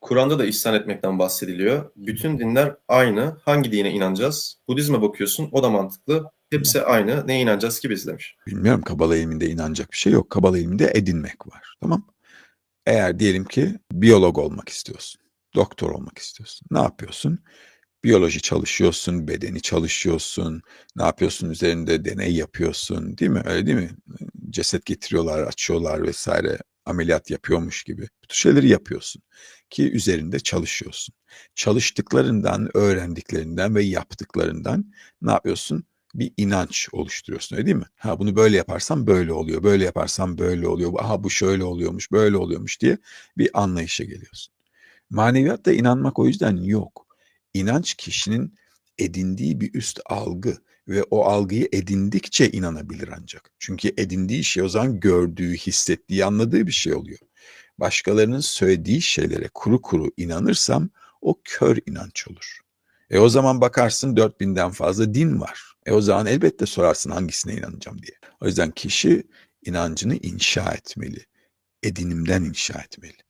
Kur'an'da da ihsan etmekten bahsediliyor. Bütün dinler aynı. Hangi dine inanacağız? Budizme bakıyorsun. O da mantıklı. Hepsi aynı. Neye inanacağız ki biz demiş. Bilmiyorum Kabala ilminde inanacak bir şey yok. Kabala ilminde edinmek var. Tamam Eğer diyelim ki biyolog olmak istiyorsun. Doktor olmak istiyorsun. Ne yapıyorsun? Biyoloji çalışıyorsun, bedeni çalışıyorsun. Ne yapıyorsun? Üzerinde deney yapıyorsun. Değil mi? Öyle değil mi? Ceset getiriyorlar, açıyorlar vesaire. Ameliyat yapıyormuş gibi. Bütün şeyleri yapıyorsun. Ki üzerinde çalışıyorsun. Çalıştıklarından, öğrendiklerinden ve yaptıklarından ne yapıyorsun? bir inanç oluşturuyorsun öyle değil mi? Ha bunu böyle yaparsam böyle oluyor, böyle yaparsam böyle oluyor, aha bu şöyle oluyormuş, böyle oluyormuş diye bir anlayışa geliyorsun. Maneviyatta inanmak o yüzden yok. İnanç kişinin edindiği bir üst algı ve o algıyı edindikçe inanabilir ancak. Çünkü edindiği şey o zaman gördüğü, hissettiği, anladığı bir şey oluyor. Başkalarının söylediği şeylere kuru kuru inanırsam o kör inanç olur. E o zaman bakarsın 4000'den fazla din var. E o zaman elbette sorarsın hangisine inanacağım diye. O yüzden kişi inancını inşa etmeli. Edinimden inşa etmeli.